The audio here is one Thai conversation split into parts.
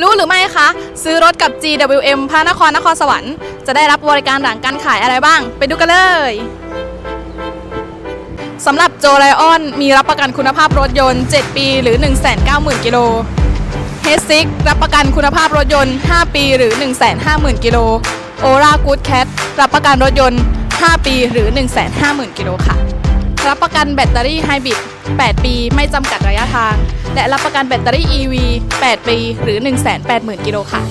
รู้หรือไม่คะ ซื้อรถกับ GWM พระนครนครสวรรค์จะได้รับบริการหลังการขายอะไรบ้าง ไปดูกันเลยสำหรับโจไลออนมีรับประกันคุณภาพรถยนต์ 7 ปีหรือ 190,000 กิโลเฮดซิกรับประกันคุณภาพรถยนต์ 5 ปีหรือ 150,000 กิโลโอรากูดแคทรับประกันรถยนต์ 5 ปีหรือ 150,000 กิโลค่ะ รับประกันแบตเตอรี่ไฮบริด 8 ปีไม่จำกัดระยะทาง และรับประกันแบตเตอรี่ EV 8 ปี หรือ 180,000 กิโลค่ะ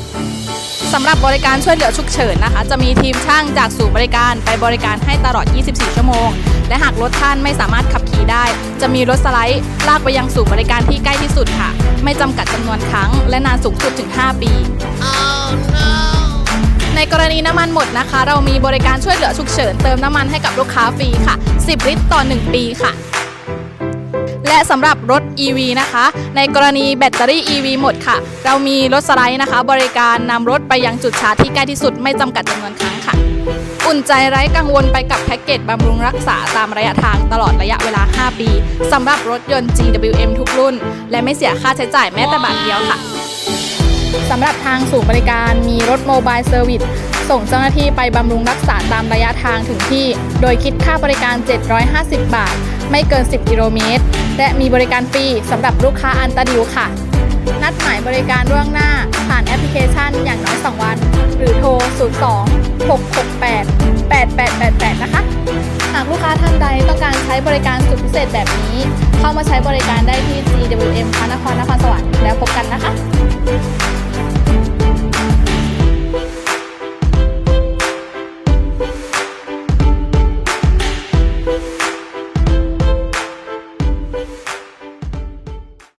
สำหรับบริการช่วยเหลือฉุกเฉินนะคะ จะมีทีมช่างจากศูนย์บริการไปบริการให้ตลอด 24 ชั่วโมง และหากรถท่านไม่สามารถขับขี่ได้ จะมีรถสไลด์ลากไปยังศูนย์บริการที่ใกล้ที่สุดค่ะ ไม่จำกัดจำนวนครั้ง และนานสูงสุดถึง 5 ปีในกรณีน้ำมันหมดนะคะ เรามีบริการช่วยเหลือฉุกเฉินเติมน้ำมันให้กับลูกค้าฟรีค่ะ 10 ลิตรต่อ 1 ปีค่ะ และสำหรับรถ EV นะคะ ในกรณีแบตเตอรี่ EV หมดค่ะ เรามีรถสไลด์นะคะ บริการนำรถไปยังจุดชาร์จที่ใกล้ที่สุดไม่จำกัดจำนวนครั้งค่ะ อุ่นใจไร้กังวลไปกับแพ็กเกจบำรุงรักษาตามระยะทางตลอดระยะเวลา 5 ปีสำหรับรถยนต์ GWM ทุกรุ่น และไม่เสียค่าใช้จ่ายแม้แต่บาทเดียวค่ะสำหรับทางศูนย์บริการมีรถโมบายเซอร์วิส ส่งเจ้าหน้าที่ไปบำรุงรักษาตามระยะทางถึงที่ โดยคิดค่าบริการ 750 บาท ไม่เกิน 10 กิโลเมตร และมีบริการฟรีสำหรับลูกค้าอันตะดิวค่ะ นัดหมายบริการล่วงหน้า ผ่านแอปพลิเคชันอย่างน้อย 2 วัน หรือโทร 02 668 8888 นะคะ หากลูกค้าท่านใดต้องการใช้บริการสุดพิเศษแบบนี้ เข้ามาใช้บริการได้ที่ GWM พระนครนครสวรรค์แล้วพบกันนะคะ